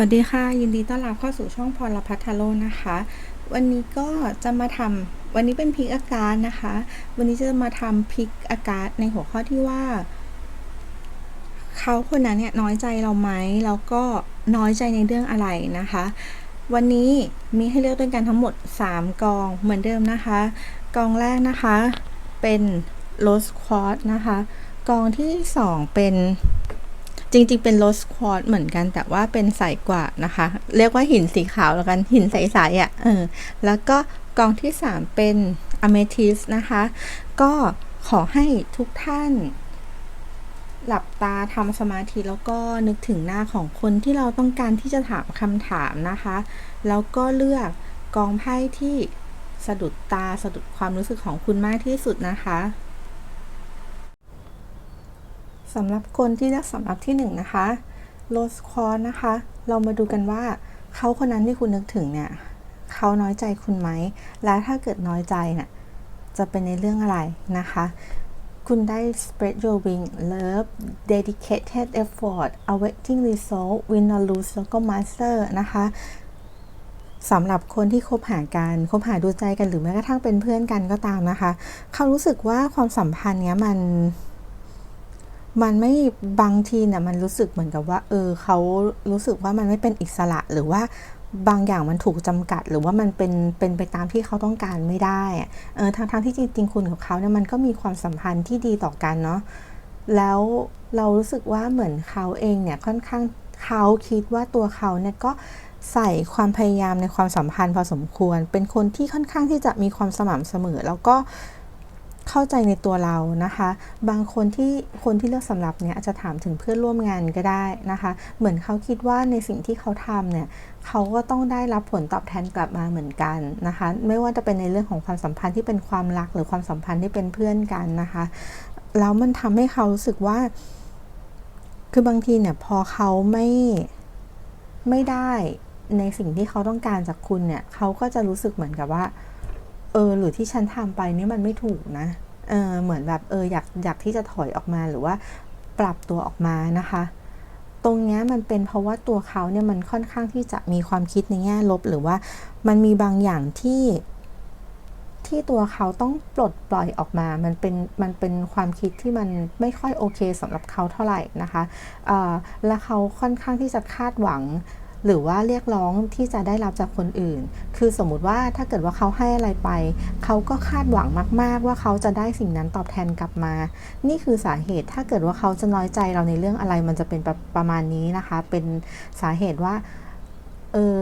วัสดีค่ะ ยินดีต้อนรับเข้าสู่ช่องพรพัฒโลนะคะ วันนี้ก็จะมาทำวันนี้เป็นพิกอาการนะคะ วันนี้จะมาทำพิกอาการในหัวข้อที่ว่า เขาคนนั้นเนี่ยน้อยใจเราไหมแล้วก็น้อยใจในเรื่องอะไรนะคะ วันนี้มีให้เลือกด้วยกันทั้งหมด 3 กองเหมือนเดิมนะคะ กองแรกนะคะเป็นโรสควอตนะคะ กองที่ 2 เป็น จริงๆ เป็นโรสควอตเหมือนกันแต่ว่าเป็นใสกว่านะคะ เรียกว่าหินสีขาวแล้วกันหินใสๆอะ่ะเออแล้วก็กองที่ 3 เป็นอเมทิสนะคะ ก็ขอให้ทุกท่าน หลับตาทำสมาธิแล้วก็นึกถึงหน้าของคนที่เราต้องการที่จะถามคำถามนะคะ แล้วก็เลือกกองไพ่ที่สะดุดตาสะดุดความรู้สึกของคุณมากที่สุดนะคะ สำหรับคนที่เลือกสำหรับที่หนึ่งนะคะโรสคอร์นะคะ เรามาดูกันว่าเขาคนนั้นที่คุณนึกถึงเนี่ยเขาน้อยใจคุณไหม และถ้าเกิดน้อยใจเนี่ยจะเป็นในเรื่องอะไรนะคะ คุณได้ spread your wing love dedicated effort awaiting result win or lose แล้วก็ master นะคะสำหรับคนที่คบหากัน คบหาดูใจกันหรือแม้กระทั่งเป็นเพื่อนกันก็ตามนะคะ เขารู้สึกว่าความสัมพันธ์เนี้ยมัน มันไม่บางทีเนี่ยมันรู้สึกเหมือนกับว่า เออเขารู้สึกว่ามันไม่เป็นอิสระหรือว่าบางอย่างมันถูกจำกัดหรือว่ามันเป็นเป็นไปตามที่เขาต้องการไม่ได้เออทางทางที่จริงๆคุณกับเขาเนี่ยมันก็มีความสัมพันธ์ที่ดีต่อกันเนาะแล้วเรารู้สึกว่าเหมือนเขาเองเนี่ยค่อนข้างเขาคิดว่าตัวเขาเนี่ยก็ใส่ความพยายามในความสัมพันธ์พอสมควร เป็นคนที่ค่อนข้างที่จะมีความสม่ำเสมอ แล้วก็ เข้าใจในตัวเรานะคะ บางคนที่คนที่เลือกสำหรับเนี่ยอาจจะถามถึงเพื่อนร่วมงานก็ได้นะคะ เหมือนเขาคิดว่าในสิ่งที่เขาทำเนี่ยเขาก็ต้องได้รับผลตอบแทนกลับมาเหมือนกันนะคะ ไม่ว่าจะเป็นในเรื่องของความสัมพันธ์ที่เป็นความรักหรือความสัมพันธ์ที่เป็นเพื่อนกันนะคะแล้วมันทำให้เขารู้สึกว่า คือบางทีเนี่ยพอเขาไม่ไม่ได้ในสิ่งที่เขาต้องการจากคุณเนี่ยเขาก็จะรู้สึกเหมือนกับว่า เออหรือที่ฉันทำไปนี่มันไม่ถูกนะเออเหมือนแบบเอออยากอยากที่จะถอยออกมาหรือว่าปรับตัวออกมานะคะ ตรงนี้มันเป็นเพราะว่าตัวเขาเนี่ยมันค่อนข้างที่จะมีความคิดในแง่ลบ หรือว่ามันมีบางอย่างที่ที่ตัวเขาต้องปลดปล่อยออกมา มันเป็น มันเป็นความคิดที่มันไม่ค่อยโอเคสำหรับเขาเท่าไหร่นะคะ และเขาค่อนข้างที่จะคาดหวัง หรือว่าเรียกร้องที่จะได้รับจากคนอื่น คือสมมุติว่าถ้าเกิดว่าเขาให้อะไรไป เขาก็คาดหวังมาก ๆ ว่าเขาจะได้สิ่งนั้นตอบแทนกลับมา นี่คือสาเหตุถ้าเกิดว่าเขาจะน้อยใจเราในเรื่องอะไร มันจะเป็นประประมาณนี้นะคะ เป็นสาเหตุว่า เออ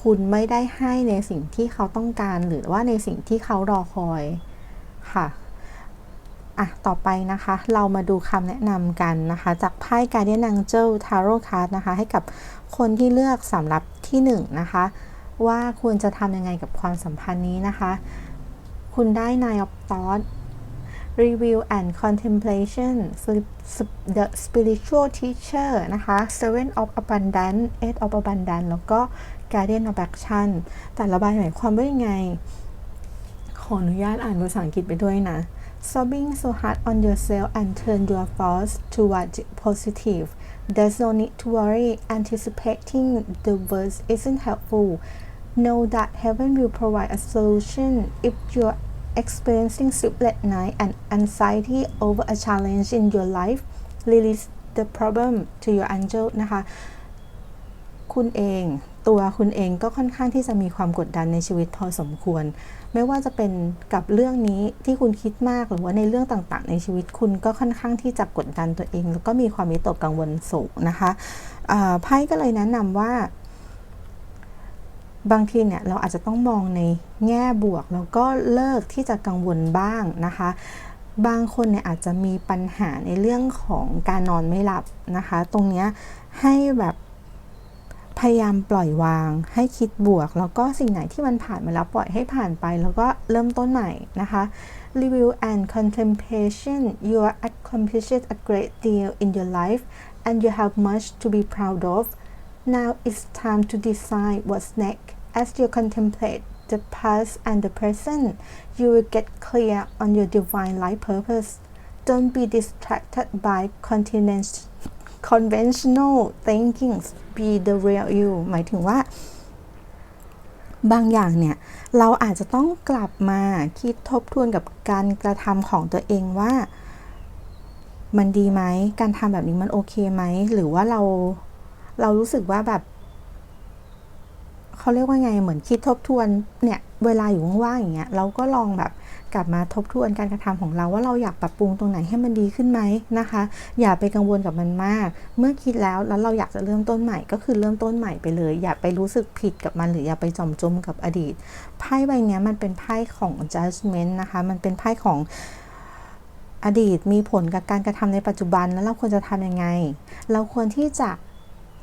คุณไม่ได้ให้ในสิ่งที่เขาต้องการ หรือว่าในสิ่งที่เขารอคอยค่ะอะ ต่อไปนะคะ เรามาดูคำแนะนำกันนะคะ จากไพ่การเดียนังเจลทาโร่คาร์ดนะคะ ให้กับ คนที่เลือกสำหรับที่1นนะคะ ว่าควรจะทำยังไงกับความสัมพันธ์นี้นะคะ คุณได้ Nine of Thoughts Review and Contemplation The Spiritual Teacher นะคะ Seven of Abundance Eight of Abundance แล้วก็ Guardian of Action แต่ละใบหมายความว่ายังไง ขออนุญาตอ่านภาษาอังกฤษไปด้วยนะ sobbing so hard on yourself and turn your thoughts toward positive. There's no need to worry. Anticipating the worst isn't helpful. Know that heaven will provide a solution if you're experiencing sleepless night and anxiety over a challenge in your life. Release the problem to your angel นะคะคุณเองตัวคุณเองก็ค่อนข้างที่จะมีความกดดันในชีวิตพอสมควร ไม่ว่าจะเป็นกับเรื่องนี้ที่คุณคิดมากหรือว่าในเรื่องต่างๆ ในชีวิตคุณก็ค่อนข้างที่จะกดดันตัวเอง แล้วก็มีความวิตกกังวลสูงนะคะไพ่ก็เลยแนะนำว่า บางทีเนี่ยเราอาจจะต้องมองในแง่บวก แล้วก็เลิกที่จะกังวลบ้างนะคะบางคนเนี่ยอาจจะมีปัญหาในเรื่องของการนอนไม่หลับนะคะ ตรงนี้ให้แบบ พยายามปล่อยวาง ให้คิดบวก แล้วก็สิ่งไหนที่มันผ่านมาแล้วปล่อยให้ผ่านไป แล้วก็เริ่มต้นใหม่นะคะ Review and contemplation you are accomplished a great deal in your life and you have much to be proud of now it's time to decide what's next as you contemplate the past and the present you will get clear on your divine life purpose don't be distracted by continuous conventional thinking be the real you หมายถึงว่า บางอย่างเนี่ย เราอาจจะต้องกลับมาคิดทบทวนกับการกระทำของตัวเองว่า มันดีไหม การทำแบบนี้มันโอเคไหม หรือว่าเราเรารู้สึกว่าแบบ เขาเรียกว่าไงเหมือนคิดทบทวนเนี่ยเวลาอยู่ว่างๆอย่างเงี้ยเราก็ลองแบบกลับมาทบทวนการกระทำของเราว่าเราอยากปรับปรุงตรงไหนให้มันดีขึ้นไหมนะคะ อย่าไปกังวลกับมันมาก เมื่อคิดแล้วแล้วเราอยากจะเริ่มต้นใหม่ก็คือเริ่มต้นใหม่ไปเลย อย่าไปรู้สึกผิดกับมัน หรืออย่าไปจมจมกับอดีตไพ่ใบนี้มันเป็นไพ่ของ judgment นะคะมันเป็นไพ่ของอดีตมีผลกับการกระทำในปัจจุบันแล้วเราควรจะทำยังไง เราควรที่จะ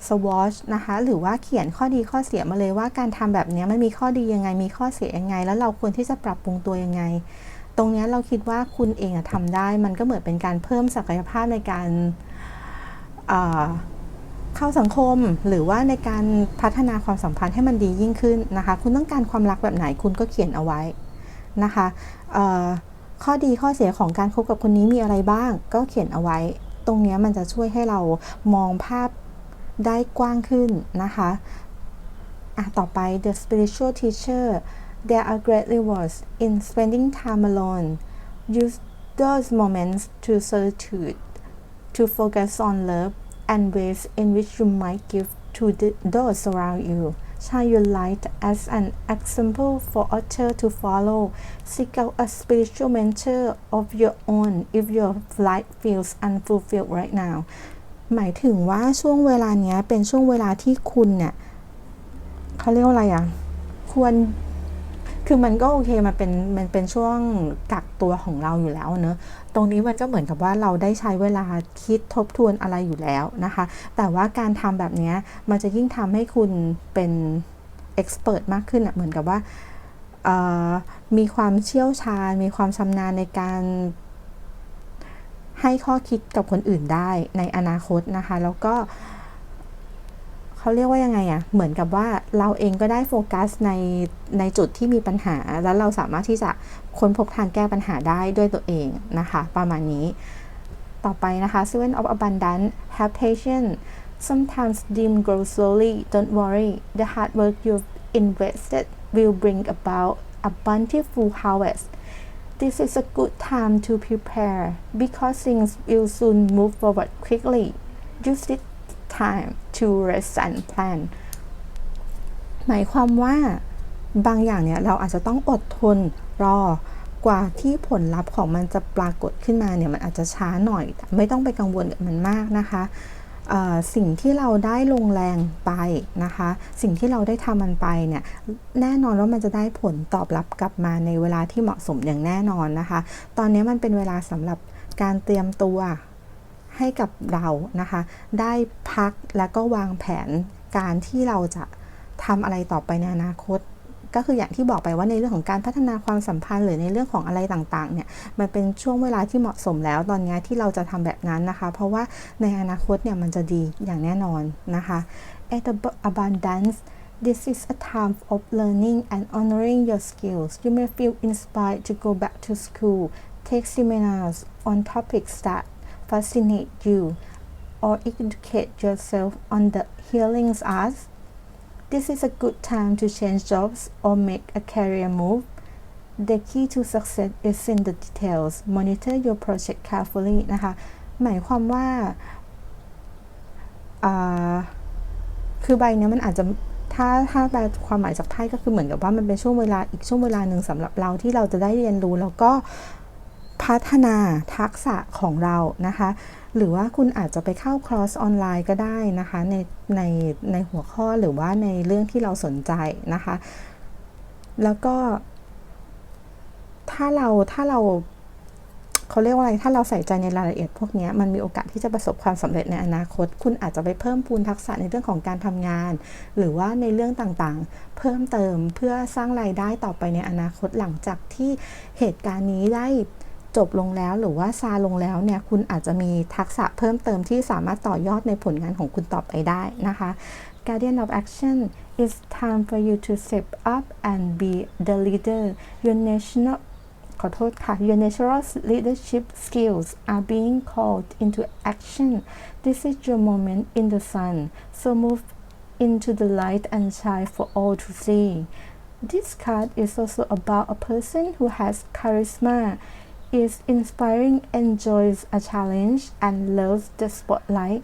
swatch นะคะ หรือว่าเขียนข้อดีข้อเสียมาเลยว่าการทำแบบนี้มันมีข้อดียังไง มีข้อเสียยังไง แล้วเราควรที่จะปรับปรุงตัวยังไง ตรงนี้เราคิดว่าคุณเองอะทำได้ มันก็เหมือนเป็นการเพิ่มศักยภาพในการเข้าสังคมหรือว่าในการพัฒนาความสัมพันธ์ให้มันดียิ่งขึ้นนะคะ คุณต้องการความรักแบบไหนคุณก็เขียนเอาไว้นะคะข้อดีข้อเสียของการคบกับคนนี้มีอะไรบ้าง ก็เขียนเอาไว้ ตรงนี้มันจะช่วยให้เรามองภาพ ได้กว้างขึ้นนะคะอ่ะต่อไป the spiritual teacher there are great rewards in spending time alone use those moments to solitude to focus on love and ways in which you might give to the, those around you shine your light as an example for others to follow seek out a spiritual mentor of your own if your life feels unfulfilled right now หมายถึงว่าช่วงเวลาเนี้ยเป็นช่วงเวลาที่คุณเนี่ยเขาเรียกว่าอะไรอะ่ะ ควร คือมันก็โอเคมันเป็นมันเป็นช่วงกักตัวของเราอยู่แล้วเนอะตรงนี้มันก็เหมือนกับว่าเราได้ใช้เวลาคิดทบทวนอะไรอยู่แล้วนะคะ แต่ว่าการทำแบบนี้มันจะยิ่งทำให้คุณเป็นเอ็กซ์เพรสมากขึ้นอะเหมือนกับว่ามีความเชี่ยวชาญ มีความชำนาญในการ ให้ข้อคิดกับคนอื่นได้ในอนาคตนะคะ แล้วก็เขาเรียกว่ายังไงอะเหมือนกับว่าเราเองก็ได้โฟกัสในในจุดที่มีปัญหา แล้วเราสามารถที่จะค้นพบทางแก้ปัญหาได้ด้วยตัวเองนะคะ ประมาณนี้ ต่อไปนะคะ Seven of Abundance have patience sometimes dream grow slowly don't worry the hard work you've invested will bring about a bountiful harvest this is a good time to prepare because things will soon move forward quickly use this time to rest and plan หมายความว่าบางอย่างเนี่ยเราอาจจะต้องอดทนรอกว่าที่ผลลัพธ์ของมันจะปรากฏขึ้นมาเนี่ยมันอาจจะช้าหน่อยไม่ต้องไปกังวลกับมันมากนะคะ สิ่งที่เราได้ลงแรงไปนะคะ สิ่งที่เราได้ทำมันไปเนี่ยแน่นอนว่ามันจะได้ผลตอบรับกลับมาในเวลาที่เหมาะสมอย่างแน่นอนนะคะ ตอนนี้มันเป็นเวลาสำหรับการเตรียมตัวให้กับเรานะคะ ได้พักแล้วก็วางแผนการที่เราจะทำอะไรต่อไปในอนาคต ก็คืออย่างที่บอกไปว่าในเรื่องของการพัฒนาความสัมพันธ์หรือในเรื่องของอะไรต่างๆเนี่ยมันเป็นช่วงเวลาที่เหมาะสมแล้วตอนนี้ที่เราจะทำแบบนั้นนะคะ เพราะว่าในอนาคตเนี่ยมันจะดีอย่างแน่นอนนะคะ at abundance this is a time of learning and honoring your skills you may feel inspired to go back to school take seminars on topics that fascinate you or educate yourself on the healing arts this is a good time to change jobs or make a career move. The key to success is in the details. Monitor your project carefully นะคะ หมายความว่า คือใบนี้มันอาจจะถ้าถ้าแปลความหมายจากไพ่ก็คือเหมือนกับว่ามันเป็นช่วงเวลาอีกช่วงเวลาหนึ่งสำหรับเราที่เราจะได้เรียนรู้แล้วก็ พัฒนาทักษะของเรานะคะ หรือว่าคุณอาจจะไปเข้าคอร์สออนไลน์ก็ได้นะคะในในในหัวข้อหรือว่าในเรื่องที่เราสนใจนะคะ แล้วก็ ถ้าเราถ้าเราเขาเรียกว่าอะไร ถ้าเราใส่ใจในรายละเอียดพวกนี้มันมีโอกาสที่จะประสบความสำเร็จในอนาคต คุณอาจจะไปเพิ่มพูนทักษะในเรื่องของการทำงาน หรือว่าในเรื่องต่างๆ เพิ่มเติมเพื่อสร้างรายได้ต่อไปในอนาคตหลังจากที่เหตุการณ์นี้ได้ จบลงแล้วหรือว่าซาลงแล้วเนี่ยคุณอาจจะมีทักษะเพิ่มเติมที่สามารถต่อยอดในผลงานของคุณต่อไปได้นะคะ Guardian of Action it's time for you to step up and be the leader your national ขอโทษค่ะ your natural leadership skills are being called into action this is your moment in the sun so move into the light and shine for all to see this card is also about a person who has charisma is inspiring enjoys a challenge and loves the spotlight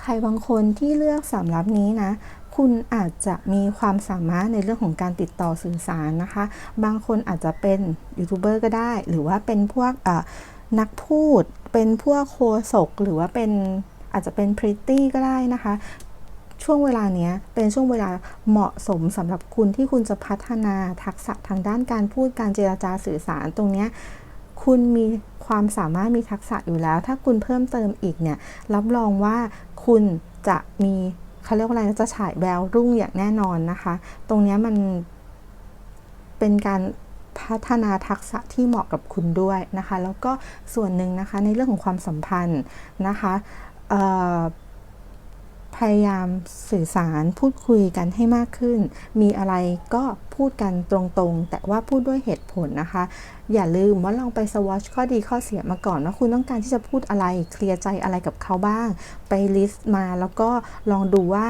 ใครบางคนที่เลือกสำรับนี้นะคุณอาจจะมีความสามารถในเรื่องของการติดต่อสื่อสารนะคะ บางคนอาจจะเป็นยูทูบเบอร์ก็ได้ หรือว่าเป็นพวกนักพูด เป็นพวกโคศก หรือว่าเป็นอาจจะเป็นพริตตี้ก็ได้นะคะ ช่วงเวลาเนี้ยเป็นช่วงเวลาเหมาะสมสำหรับคุณที่คุณจะพัฒนาทักษะทางด้านการพูดการเจรจาสื่อสารตรงเนี้ยคุณมีความสามารถมีทักษะอยู่แล้ว ถ้าคุณเพิ่มเติมอีกเนี่ยรับรองว่าคุณจะมีเขาเรียกว่าอะไรจะฉายแววรุ่งอย่างแน่นอนนะคะ ตรงเนี้ยมันเป็นการพัฒนาทักษะที่เหมาะกับคุณด้วยนะคะ แล้วก็ส่วนหนึ่งนะคะในเรื่องของความสัมพันธ์นะคะ พยายามสื่อสารพูดคุยกันให้มากขึ้น มีอะไรก็พูดกันตรงๆ แต่ว่าพูดด้วยเหตุผลนะคะ อย่าลืมว่าลองไปสวอชข้อดีข้อเสียมาก่อนว่าคุณต้องการที่จะพูดอะไร เคลียร์ใจอะไรกับเขาบ้าง ไปลิสต์มาแล้วก็ลองดูว่า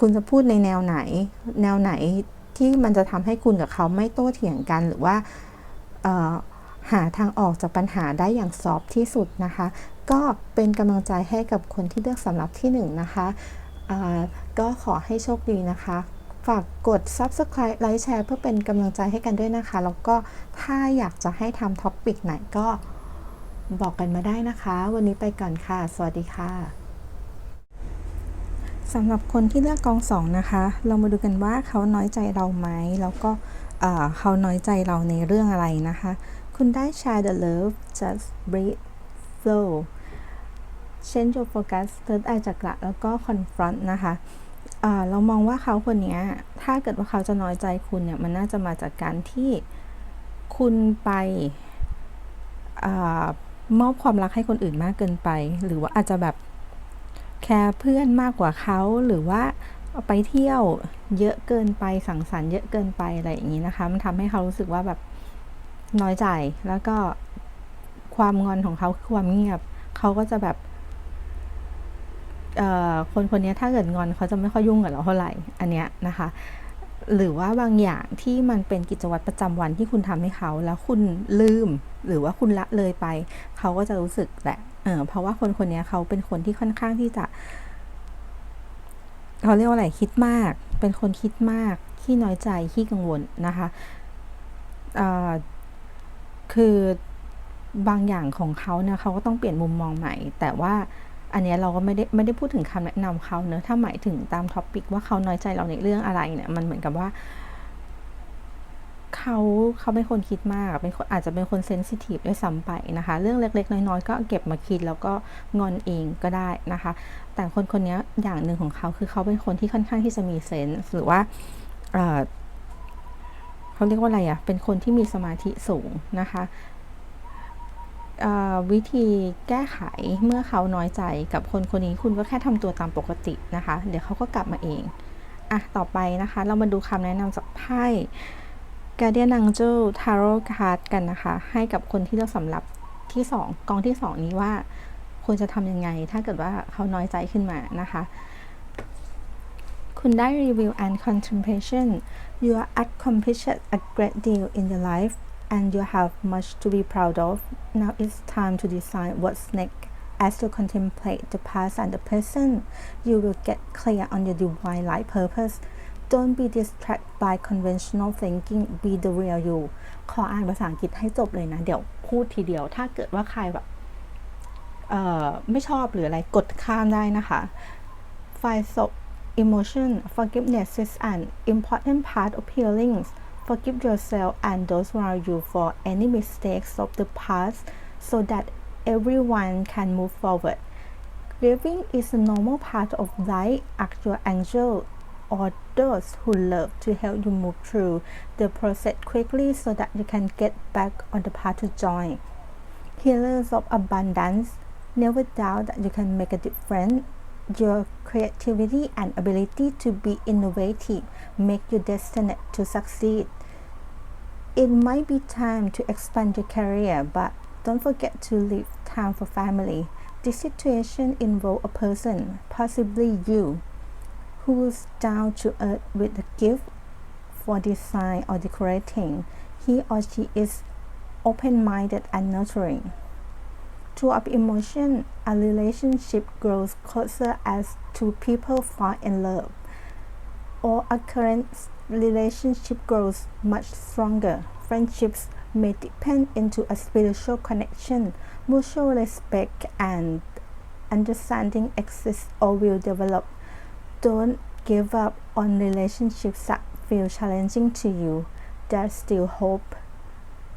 คุณจะพูดในแนวไหน แนวไหนที่มันจะทำให้คุณกับเขาไม่โต้เถียงกันหรือว่าเออ หาทางออกจากปัญหาได้อย่างซอฟที่สุดนะคะ ก็เป็นกำลังใจให้กับคนที่เลือกสำหรับที่หนึ่งนะคะก็ขอให้โชคดีนะคะ ฝากกด subscribe ไลค์แชร์เพื่อเป็นกำลังใจให้กันด้วยนะคะ แล้วก็ถ้าอยากจะให้ทำท็อปปิกไหนก็บอกกันมาได้นะคะ วันนี้ไปก่อนค่ะ สวัสดีค่ะสำหรับคนที่เลือกกองสองนะคะ เรามาดูกันว่าเขาน้อยใจเราไหม แล้วก็เขาน้อยใจเราในเรื่องอะไรนะคะ คุณได้ share the love just breathe flow change your focus third eye จักระแล้วก็ confront นะคะเรามองว่าเขาคนนี้ถ้าเกิดว่าเขาจะน้อยใจคุณเนี่ย มันน่าจะมาจากการที่คุณไปอมอบความรักให้คนอื่นมากเกินไป หรือว่าอาจจะแบบแคร์เพื่อนมากกว่าเขาหรือว่าไปเที่ยวเยอะเกินไปสังสรรค์เยอะเกินไปอะไรอย่างนี้นะคะ มันทำให้เขารู้สึกว่าแบบ น้อยใจแล้วก็ความงอนของเขาคือความเงียบ เขาก็จะแบบคนคนนี้ถ้าเกิดงอนเขาจะไม่ค่อยยุ่งกับเราเท่าไหร่อันเนี้ยนะคะ หรือว่าบางอย่างที่มันเป็นกิจวัตรประจำวันที่คุณทำให้เขาแล้วคุณลืม หรือว่าคุณละเลยไป เขาก็จะรู้สึกแหละเออเพราะว่าคนคนนี้เขาเป็นคนที่ค่อนข้างที่จะเขาเรียกว่าอะไรคิดมาก เป็นคนคิดมากขี้น้อยใจขี้กังวลนะคะอ่า คือบางอย่างของเขาเนี่ยเขาก็ต้องเปลี่ยนมุมมองใหม่ แต่ว่าอันนี้เราก็ไม่ได้ไม่ได้พูดถึงคำแนะนำเขาเนอะถ้าหมายถึงตามท็อปิกว่าเขาน้อยใจเราในเรื่องอะไรเนี่ยมันเหมือนกับว่าเขาเขาเป็นคนคิดมากเป็นคนอาจจะเป็นคนเซนซิทีฟด้วยซ้ำไปนะคะ เรื่องเล็ก ๆ น้อยๆ ก็เก็บมาคิดแล้วก็งอนเองก็ได้นะคะ แต่คนคนนี้อย่างหนึ่งของเขาคือเขาเป็นคนที่ค่อนข้างที่จะมีเซนส์หรือว่า เขาเรียกว่าอะไรอะ่ะ เป็นคนที่มีสมาธิสูงนะคะวิธีแก้ไขเมื่อเขาน้อยใจกับคนคนนี้คุณก็แค่ทำตัวตามปกตินะคะ เดี๋ยวเขาก็กลับมาเองอะต่อไปนะคะ เรามาดูคำแนะนำจากไพ่ Guardian Angel Tarot Card กันนะคะ ให้กับคนที่เลือกสำหรับที่ 2 กองที่ 2 นี้ว่าควรจะทำยังไง ถ้าเกิดว่าเขาน้อยใจขึ้นมานะคะ คุณได้ Review and Contemplation you are accomplished a great deal in your life and you have much to be proud of now it's time to decide what's next as you contemplate the past and the present you will get clear on your divine life purpose don't be distracted by conventional thinking be the real you ขออ่านภาษาอังกฤษให้จบเลยนะ เดี๋ยวพูดทีเดียว ถ้าเกิดว่าใครแบบ เอ่อ ไม่ชอบหรืออะไรกดข้ามได้นะคะ Five so emotion forgiveness is an important part of healing forgive yourself and those around you for any mistakes of the past so that everyone can move forward. Grieving is a normal part of life. Ask your angel or those who love to help you move through the process quickly so that you can get back on the path to joy. Healers of abundance. Never doubt that you can make a difference your creativity and ability to be innovative make you destined to succeed it might be time to expand your career, but don't forget to leave time for family. This situation involves a person, possibly you, who's down to earth with a gift for design or decorating. He or she is open minded and nurturing. Two of emotion, a relationship grows closer as two people fall in love, or a current relationship grows much stronger. Friendships may depend into a spiritual connection, mutual respect and understanding exists or will develop. Don't give up on relationships that feel challenging to you. There's still hope.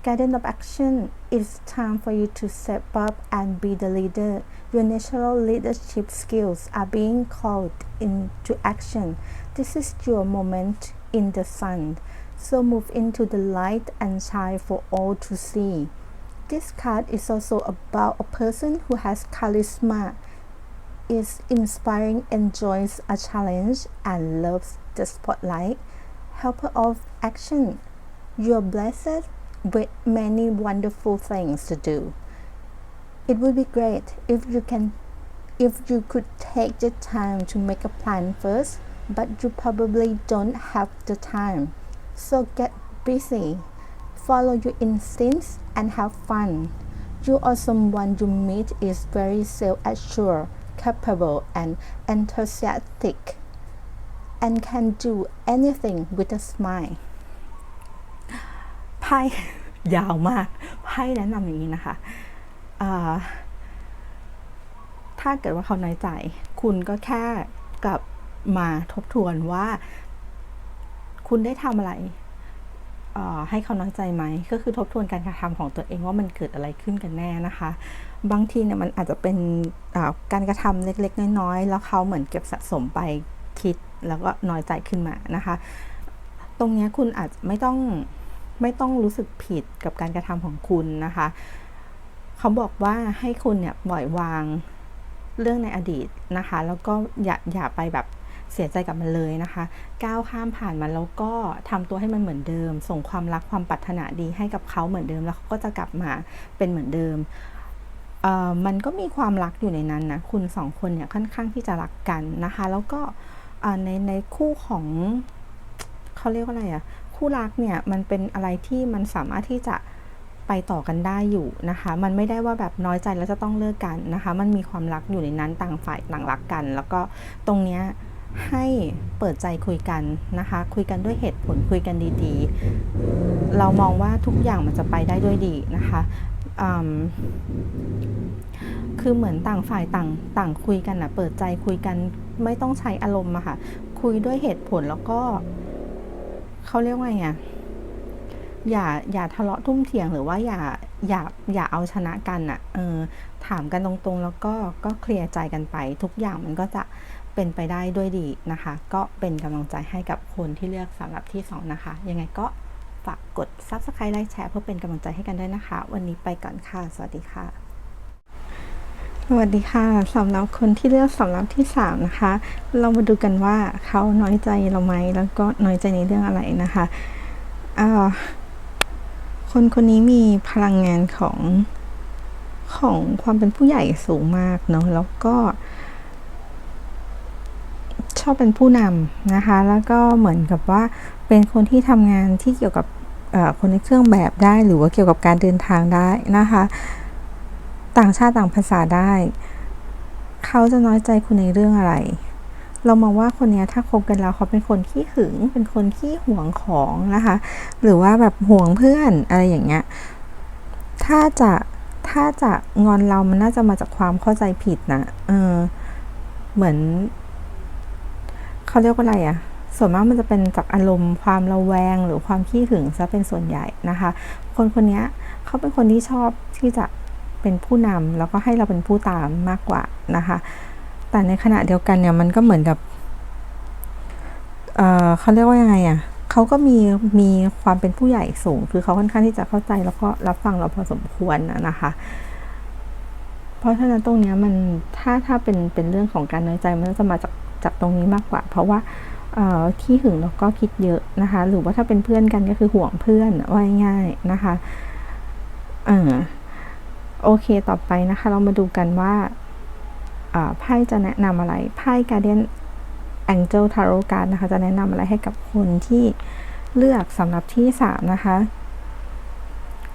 Guardian of action, it's time for you to step up and be the leader. Your natural leadership skills are being called into action. This is your moment in the sun. So move into the light and shine for all to see. This card is also about a person who has charisma, is inspiring, enjoys a challenge, and loves the spotlight. Helper of action, you're blessed many wonderful things to do. It would be great if you can if you could take the time to make a plan first, but you probably don't have the time. So get busy, follow your instincts and have fun. You or someone you meet is very self-assured, capable and enthusiastic and can do anything with a smile ไพ่ยาวมากไพ่แนะนำอย่างนี้นะคะถ้าเกิดว่าเขาน้อยใจ คุณก็แค่กลับมาทบทวนว่า คุณได้ทำอะไรให้เขาน้อยใจไหม ก็คือทบทวนการกระทำของตัวเองว่ามันเกิดอะไรขึ้นกันแน่นะคะ บางทีเนี่ยมันอาจจะเป็นาการกระทำเล็กๆ น้อยๆ แล้วเขาเหมือนเก็บสะสมไปคิดแล้วก็น้อยใจขึ้นมานะคะ ตรงนี้คุณอาจจะไม่ต้อง ไม่ต้องรู้สึกผิดกับการกระทำของคุณนะคะ เขาบอกว่าให้คุณเนี่ยปล่อยวางเรื่องในอดีตนะคะ แล้วก็อย่าอย่าไปแบบเสียใจกับมันเลยนะคะ ก้าวข้ามผ่านมันแล้วก็ทำตัวให้มันเหมือนเดิม ส่งความรักความปรารถนาดีให้กับเขาเหมือนเดิม แล้วเขาก็จะกลับมาเป็นเหมือนเดิมอ่อมันก็มีความรักอยู่ในนั้นนะ คุณสองคนเนี่ยค่อนข้างที่จะรักกันนะคะ แล้วก็อ่าในในคู่ของเขาเรียกว่าอะไรอะ คู่รักเนี่ยมันเป็นอะไรที่มันสามารถที่จะไปต่อกันได้อยู่นะคะ มันไม่ได้ว่าแบบน้อยใจแล้วจะต้องเลิกกันนะคะ มันมีความรักอยู่ในนั้นต่างฝ่ายต่างรักกัน แล้วก็ตรงเนี้ยให้เปิดใจคุยกันนะคะ คุยกันด้วยเหตุผลคุยกันดีๆ เรามองว่าทุกอย่างมันจะไปได้ด้วยดีนะคะคือเหมือนต่างฝ่ายต่างต่างคุยกันนะเปิดใจคุยกันไม่ต้องใช้อารมณ์อะค่ะ คุยด้วยเหตุผลแล้วก็ เขาเรียกว่าไงอะอย่าอย่าทะเลาะทุ่มเถียงหรือว่าอย่าอย่าอย่าเอาชนะกันอะเออถามกันตรงๆ แล้วก็ก็เคลียร์ใจกันไป ทุกอย่างมันก็จะเป็นไปได้ด้วยดีนะคะ ก็เป็นกำลังใจให้กับคนที่เลือกสำหรับที่สองนะคะ ยังไงก็ฝากกด subscribe ไลค์แชร์เพื่อเป็นกำลังใจให้กันด้วยนะคะ วันนี้ไปก่อนค่ะ สวัสดีค่ะ สวัสดีค่ะสำหรับคนที่เลือกสำหรับที่สามนะคะ เรามาดูกันว่าเขาน้อยใจเราไหมแล้วก็น้อยใจในเรื่องอะไรนะคะคนคนนี้มีพลังงานของของความเป็นผู้ใหญ่สูงมากเนาะแล้วก็ ชอบเป็นผู้นำนะคะ แล้วก็เหมือนกับว่าเป็นคนที่ทำงานที่เกี่ยวกับคนในเครื่องแบบได้ หรือว่าเกี่ยวกับการเดินทางได้นะคะ ต่างชาติต่างภาษาได้ เขาจะน้อยใจคุณในเรื่องอะไร เรามองว่าคนนี้ถ้าคบกันแล้วเขาเป็นคนขี้หึง เป็นคนขี้หวงของนะคะ หรือว่าแบบห่วงเพื่อนอะไรอย่างเงี้ย ถ้าจะถ้าจะงอนเรามันน่าจะมาจากความเข้าใจผิดนะเออเหมือนเขาเรียกว่าอะไรอะส่วนมากมันจะเป็นจากอารมณ์ความระแวงหรือความขี้หึงซะเป็นส่วนใหญ่นะคะ คนคนนี้เขาเป็นคนที่ชอบที่จะ เป็นผู้นำแล้วก็ให้เราเป็นผู้ตามมากกว่านะคะ แต่ในขณะเดียวกันเนี่ยมันก็เหมือนกับเอ่อเขาเรียกว่ายังไงอะ่ะเขาก็มีมีความเป็นผู้ใหญ่สูง คือเขาค่อนข้างที่จะเข้าใจแล้วก็รับฟังเราพอสมควรนะนะคะ เพราะฉะนั้นตรงนี้มันถ้าถ้าเป็นเป็นเรื่องของการน้อยใจมันก็จะมาจากจากตรงนี้มากกว่า เพราะว่าเอ่อขี้หึงแล้วก็คิดเยอะนะคะ หรือว่าถ้าเป็นเพื่อนกันก็คือห่วงเพื่อนว่าง่ายๆนะคะ เออ โอเคต่อไปนะคะ เรามาดูกันว่าไพ่จะแนะนำอะไรไพ่ Guardian Angel Tarot Card นะคะ จะแนะนำอะไรให้กับคนที่เลือกสำหรับที่ 3 นะคะ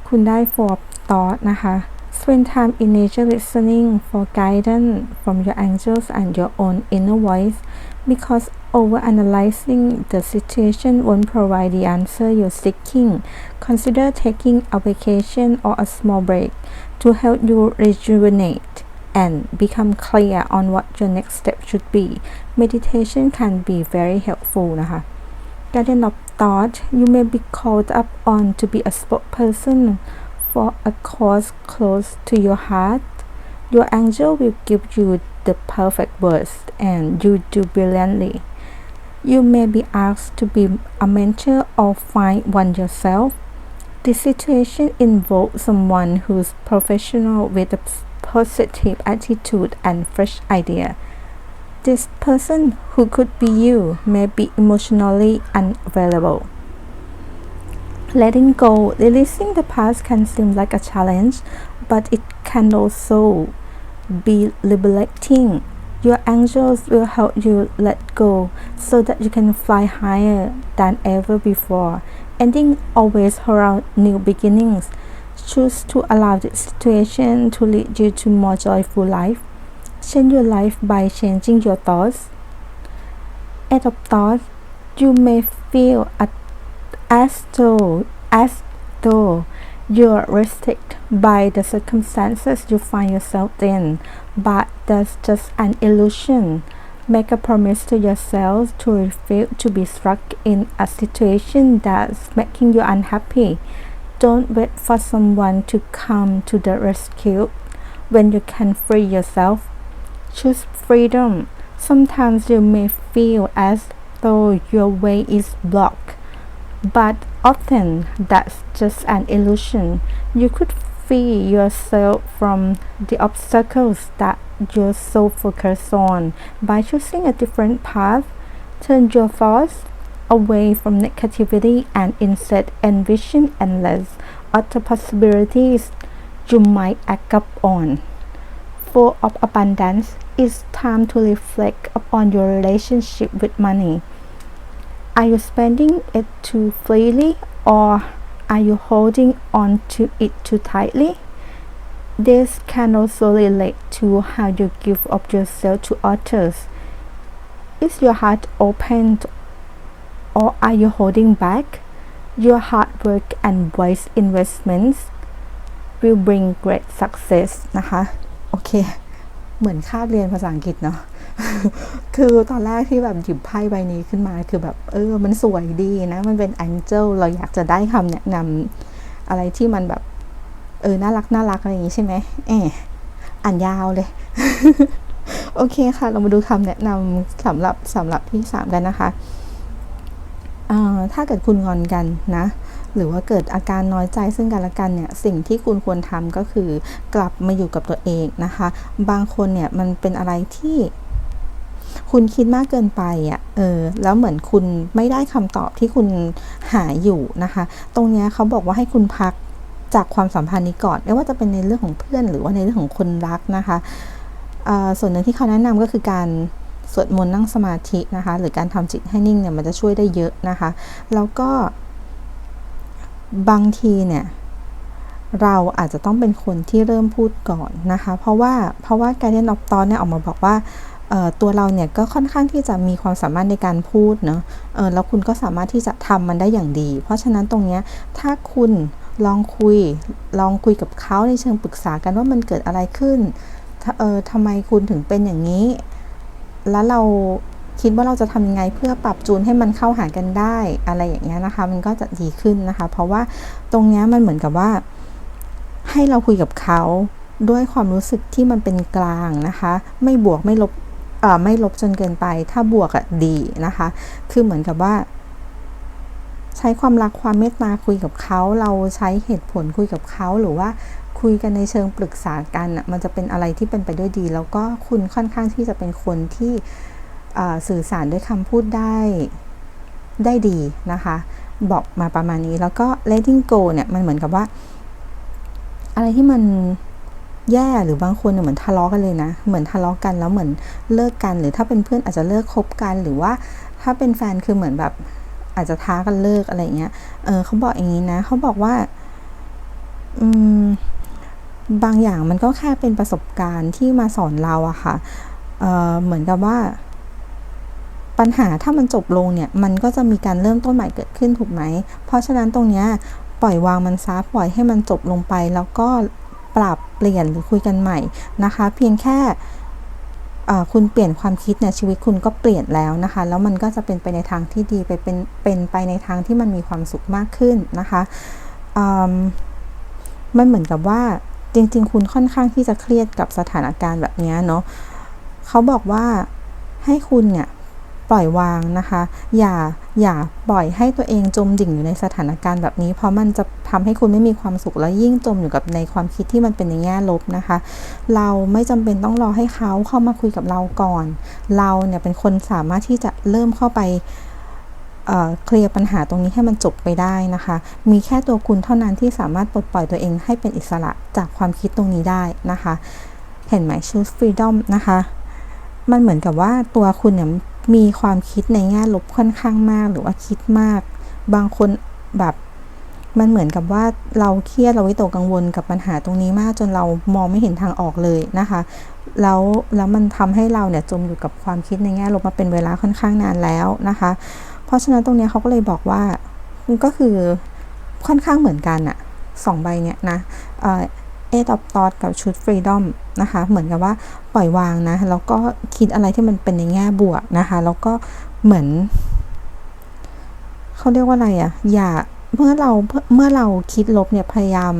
คุณได้ Four of Thought นะคะ Spend time in nature listening for guidance from your angels and your own inner voice because overanalyzing the situation won't provide the answer you're seeking. Consider taking a vacation or a small break to help you rejuvenate and become clear on what your next step should be. Meditation can be very helpful นะคะ Guardian of Thought you may be called up on to be a spokesperson for a cause close to your heart. Your angel will give you the perfect words and you do brilliantly. You may be asked to be a mentor or find one yourself. The situation involves someone who's professional with a positive attitude and fresh idea. This person who could be you may be emotionally unavailable. Letting go, releasing the past can seem like a challenge, but it can also be liberating. Your angels will help you let go so that you can fly higher than ever before. Ending always around new beginnings. Choose to allow the situation to lead you to more joyful life. Change your life by changing your thoughts. Of thoughts, you may feel as though as though you're restricted by the circumstances you find yourself in, but that's just an illusion. Make a promise to yourself to refuse to be stuck in a situation that's making you unhappy. Don't wait for someone to come to the rescue when you can free yourself. Choose freedom. Sometimes you may feel as though your way is blocked but often that's just an illusion. You could free yourself from the obstacles that you're so focused on by choosing a different path. Turn your thoughts away from negativity and instead envision endless other possibilities you might act up on. Full of abundance, it's time to reflect upon your relationship with money. Are you spending it too freely or are you holding on to it too tightly? This can also relate to how you give of yourself to others. Is your heart open or are you holding back? Your hard work and wise investments will bring great success นะคะ โอเค เหมือนคาบเรียนภาษาอังกฤษเนาะ คือตอนแรกที่แบบหยิบไพ่ใบนี้ขึ้นมาคือแบบเออ มันสวยดีนะ มันเป็น angel เราอยากจะได้คำแนะนำอะไรที่มันแบบ เออ น่ารักน่ารักอะไรอย่างนี้ใช่ไหมเอออ่านยาวเลย โอเคค่ะ เรามาดูคำแนะนำสำหรับสำหรับที่สามกันนะคะถ้าเกิดคุณงอนกันนะ หรือว่าเกิดอาการน้อยใจซึ่งกันและกันเนี่ย สิ่งที่คุณควรทำก็คือกลับมาอยู่กับตัวเองนะคะ บางคนเนี่ยมันเป็นอะไรที่ คุณคิดมากเกินไปอะ่ะเออแล้วเหมือนคุณไม่ได้คำตอบที่คุณหาอยู่นะคะ ตรงนี้เขาบอกว่าให้คุณพักจากความสัมพันธ์นี้ก่อน ไม่ว่าจะเป็นในเรื่องของเพื่อนหรือว่าในเรื่องของคนรักนะคะส่วนหนึ่งที่เขาแนะนำก็คือการสวดมนต์นั่งสมาธินะคะ หรือการทำจิตให้นิ่งเนี่ยมันจะช่วยได้เยอะนะคะ แล้วก็บางทีเนี่ยเราอาจจะต้องเป็นคนที่เริ่มพูดก่อนนะคะ เพราะว่าเพราะว่าการเรียนออฟตอนเนี่ยออกมาบอกว่า ตัวเราเนี่ยก็ค่อนข้างที่จะมีความสามารถในการพูดเนาะแล้วคุณก็สามารถที่จะทำมันได้อย่างดี เพราะฉะนั้นตรงเนี้ยถ้าคุณลองคุย ลองคุยกับเขาในเชิงปรึกษากันว่ามันเกิดอะไรขึ้นเออทำไมคุณถึงเป็นอย่างนี้ แล้วเราคิดว่าเราจะทำยังไงเพื่อปรับจูนให้มันเข้าหากันได้อะไรอย่างเงี้ยนะคะ มันก็จะดีขึ้นนะคะ เพราะว่าตรงเนี้ยมันเหมือนกับว่า ให้เราคุยกับเขาด้วยความรู้สึกที่มันเป็นกลางนะคะ ไม่บวกไม่ลบ ไม่ลบจนเกินไป ถ้าบวกอะดีนะคะ คือเหมือนกับว่า ใช้ความรักความเมตตาคุยกับเขา เราใช้เหตุผลคุยกับเขาหรือว่าคุยกันในเชิงปรึกษากันมันจะเป็นอะไรที่เป็นไปด้วยดี แล้วก็คุณค่อนข้างที่จะเป็นคนที่สื่อสารด้วยคำพูดได้ได้ดีนะคะ บอกมาประมาณนี้แล้วก็ letting go เนี่ยมันเหมือนกับว่า อะไรที่มัน แย่หรือบางคนเนี่ยเหมือนทะเลาะกันเลยนะ เหมือนทะเลาะกันแล้วเหมือนเลิกกัน หรือถ้าเป็นเพื่อนอาจจะเลิกคบกัน หรือว่าถ้าเป็นแฟนคือเหมือนแบบอาจจะท้ากันเลิกอะไรเงี้ย เออเขาบอกอย่างนี้นะเขาบอกว่า อืม บางอย่างมันก็แค่เป็นประสบการณ์ที่มาสอนเราอะค่ะ เออเหมือนกับว่า ปัญหาถ้ามันจบลงเนี่ย มันก็จะมีการเริ่มต้นใหม่เกิดขึ้นถูกไหม เพราะฉะนั้นตรงเนี้ย ปล่อยวางมันซะปล่อยให้มันจบลงไปแล้วก็ ปรับเปลี่ยนหรือคุยกันใหม่นะคะ เพียงแค่คุณเปลี่ยนความคิดเนี่ยชีวิตคุณก็เปลี่ยนแล้วนะคะ แล้วมันก็จะเป็นไปในทางที่ดีไปเป็นเป็นไปในทางที่มันมีความสุขมากขึ้นนะคะมันเหมือนกับว่าจริง ๆ คุณค่อนข้างที่จะเครียดกับสถานการณ์แบบนี้เนาะเขาบอกว่าให้คุณเนี่ยปล่อยวางนะคะ อย่า อย่าปล่อยให้ตัวเองจมดิ่งอยู่ในสถานการณ์แบบนี้ เพราะมันจะทำให้คุณไม่มีความสุขแล้วยิ่งจมอยู่กับในความคิดที่มันเป็นในแง่ลบนะคะ เราไม่จำเป็นต้องรอให้เขาเข้ามาคุยกับเราก่อน เราเนี่ยเป็นคนสามารถที่จะเริ่มเข้าไปเคลียร์ปัญหาตรงนี้ให้มันจบไปได้นะคะ มีแค่ตัวคุณเท่านั้นที่สามารถปลดปล่อยตัวเองให้เป็นอิสระจากความคิดตรงนี้ได้นะคะ เห็นไหม choose freedom นะคะ มันเหมือนกับว่าตัวคุณเนี่ย มีความคิดในแง่ลบค่อนข้างมากหรือว่าคิดมาก บางคนแบบมันเหมือนกับว่าเราเครียดเราวิตกกังวลกับปัญหาตรงนี้มากจนเรามองไม่เห็นทางออกเลยนะคะ แล้วแล้วมันทำให้เราเนี่ยจมอยู่กับความคิดในแง่ลบมาเป็นเวลาค่อนข้างนานแล้วนะคะ เพราะฉะนั้นตรงนี้เขาก็เลยบอกว่าก็คือค่อนข้างเหมือนกันอะสองใบเนี่ยนะ เอทออฟตอดกับชุดฟรีดอมนะคะ เหมือนกับว่าปล่อยวางนะ แล้วก็คิดอะไรที่มันเป็นในแง่บวกนะคะ แล้วก็เหมือน เขาเรียกว่าอะไรอะอย่าเมื่อเราเมื่อเราคิดลบเนี่ยพยายาม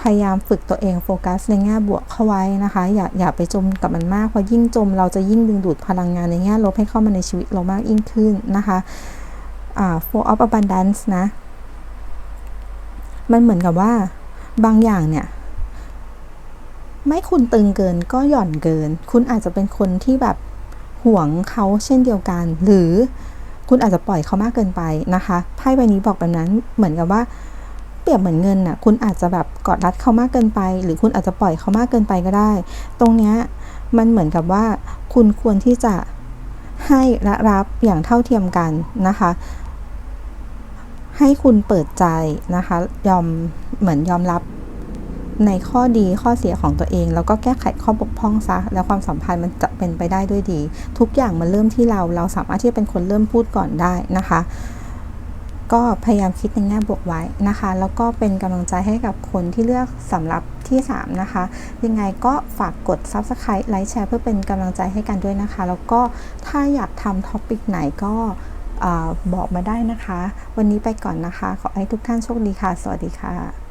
พยายามฝึกตัวเองโฟกัสในแง่บวกเข้าไว้นะคะ อย่าอย่าไปจมกับมันมากเพราะยิ่งจม เราจะยิ่งดึงดูดพลังงานในแง่ลบให้เข้ามาในชีวิตเรามากยิ่งขึ้นนะคะอ่า four of abundance นะ มันเหมือนกับว่าบางอย่างเนี่ย ไม่คุณตึงเกินก็หย่อนเกิน คุณอาจจะเป็นคนที่แบบห่วงเขาเช่นเดียวกัน หรือคุณอาจจะปล่อยเขามากเกินไปนะคะไพ่ใบนี้บอกแบบนั้นเหมือนกับว่าเปรียบเหมือนเงินน่ะคุณอาจจะแบบกอดรัดเขามากเกินไป หรือคุณอาจจะปล่อยเขามากเกินไปก็ได้ ตรงเนี้ยมันเหมือนกับว่าคุณควรที่จะให้และรับอย่างเท่าเทียมกันนะคะ ให้คุณเปิดใจนะคะ ยอมเหมือนยอมรับ ในข้อดีข้อเสียของตัวเอง แล้วก็แก้ไขข้อบกพร่องซะ แล้วความสัมพันธ์มันจะเป็นไปได้ด้วยดี ทุกอย่างมันเริ่มที่เราเราสามารถที่จะเป็นคนเริ่มพูดก่อนได้นะคะ ก็พยายามคิดในแง่บวกไว้นะคะ แล้วก็เป็นกำลังใจให้กับคนที่เลือกสำหรับที่ 3 นะคะ ยังไงก็ฝากกด Subscribe ไลค์แชร์เพื่อเป็นกำลังใจให้กันด้วยนะคะ แล้วก็ถ้าอยากทำท็อปิกไหนก็บอกมาได้นะคะ วันนี้ไปก่อนนะคะ ขอให้ทุกท่านโชคดีค่ะ สวัสดีค่ะ